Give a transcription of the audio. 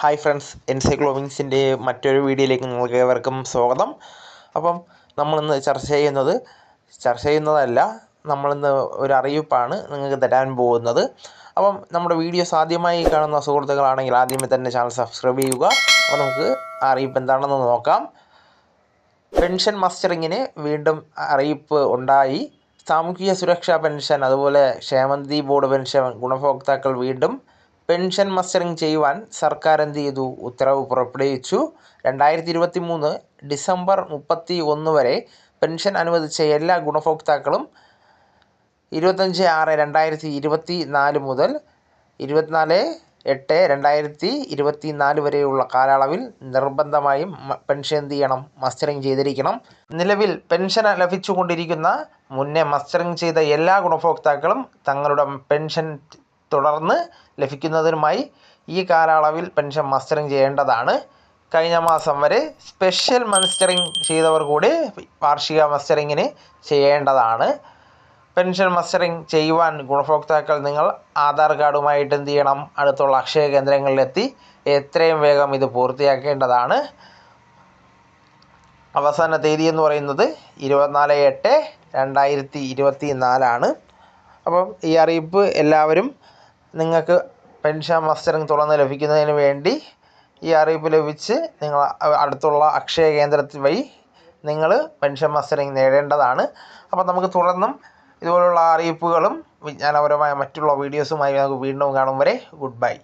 Hi friends എൻസൈക്ലോമിക്സിന്റെ മറ്റൊരു വീഡിയോയിലേക്ക് നിങ്ങൾക്ക് ഏവർക്കും സ്വാഗതം. അപ്പം നമ്മളിന്ന് ചർച്ച ചെയ്യുന്നത് ചർച്ച ചെയ്യുന്നതല്ല നമ്മളിന്ന് ഒരു അറിയിപ്പാണ് നിങ്ങൾക്ക് തരാൻ പോകുന്നത്. അപ്പം നമ്മുടെ വീഡിയോസ് ആദ്യമായി കാണുന്ന സുഹൃത്തുക്കളാണെങ്കിൽ ആദ്യമേ തന്നെ ചാനൽ സബ്സ്ക്രൈബ് ചെയ്യുക. അപ്പോൾ നമുക്ക് അറിയിപ്പ് എന്താണെന്ന് നോക്കാം. പെൻഷൻ മസ്റ്ററിങ്ങിന് വീണ്ടും അറിയിപ്പ് ഉണ്ടായി. സാമൂഹിക സുരക്ഷാ പെൻഷൻ അതുപോലെ ക്ഷേമനിധി ബോർഡ് പെൻഷൻ ഗുണഭോക്താക്കൾ വീണ്ടും പെൻഷൻ മസ്റ്ററിങ് ചെയ്യുവാൻ സർക്കാർ എന്ത് ചെയ്തു ഉത്തരവ് പുറപ്പെടുവിച്ചു. രണ്ടായിരത്തി ഇരുപത്തി മൂന്ന് ഡിസംബർ മുപ്പത്തി ഒന്ന് വരെ പെൻഷൻ അനുവദിച്ച എല്ലാ ഗുണഭോക്താക്കളും ഇരുപത്തഞ്ച് ആറ് രണ്ടായിരത്തി ഇരുപത്തി നാല് മുതൽ ഇരുപത്തിനാല് എട്ട് രണ്ടായിരത്തി ഇരുപത്തി നാല് വരെയുള്ള കാലയളവിൽ നിർബന്ധമായും പെൻഷൻ എന്ത് ചെയ്യണം? മസ്റ്ററിങ് ചെയ്തിരിക്കണം. നിലവിൽ പെൻഷൻ ലഭിച്ചുകൊണ്ടിരിക്കുന്ന മുന്നേ മസ്റ്ററിങ് ചെയ്ത എല്ലാ ഗുണഭോക്താക്കളും തങ്ങളുടെ പെൻഷൻ തുടർന്ന് ലഭിക്കുന്നതിനുമായി ഈ കാലയളവിൽ പെൻഷൻ മസ്റ്ററിംഗ് ചെയ്യേണ്ടതാണ്. കഴിഞ്ഞ മാസം വരെ സ്പെഷ്യൽ മസ്റ്ററിംഗ് ചെയ്തവർ കൂടി വാർഷിക മസ്റ്ററിങ്ങിന് ചെയ്യേണ്ടതാണ്. പെൻഷൻ മസ്റ്ററിംഗ് ചെയ്യുവാൻ ഗുണഭോക്താക്കൾ നിങ്ങൾ ആധാർ കാർഡുമായിട്ട് എന്ത് ചെയ്യണം? അടുത്തുള്ള അക്ഷയ കേന്ദ്രങ്ങളിലെത്തി എത്രയും വേഗം ഇത് പൂർത്തിയാക്കേണ്ടതാണ്. അവസാന തീയതി എന്ന് പറയുന്നത് ഇരുപത്തിനാല് എട്ട് രണ്ടായിരത്തി ഇരുപത്തി നാലാണ് അപ്പം ഈ അറിയിപ്പ് എല്ലാവരും നിങ്ങൾക്ക് പെൻഷൻ മസ്റ്ററിങ് തുറന്ന് ലഭിക്കുന്നതിന് വേണ്ടി ഈ അറിയിപ്പ് ലഭിച്ച് നിങ്ങൾ അടുത്തുള്ള അക്ഷയ കേന്ദ്രത്തിൽ വഴി നിങ്ങൾ പെൻഷൻ മസ്റ്ററിങ് നേടേണ്ടതാണ്. അപ്പോൾ നമുക്ക് തുടർന്നും ഇതുപോലുള്ള അറിയിപ്പുകളും വിജ്ഞാനപരമായ മറ്റുള്ള വീഡിയോസുമായി നമുക്ക് വീണ്ടും കാണും വരെ. Good bye.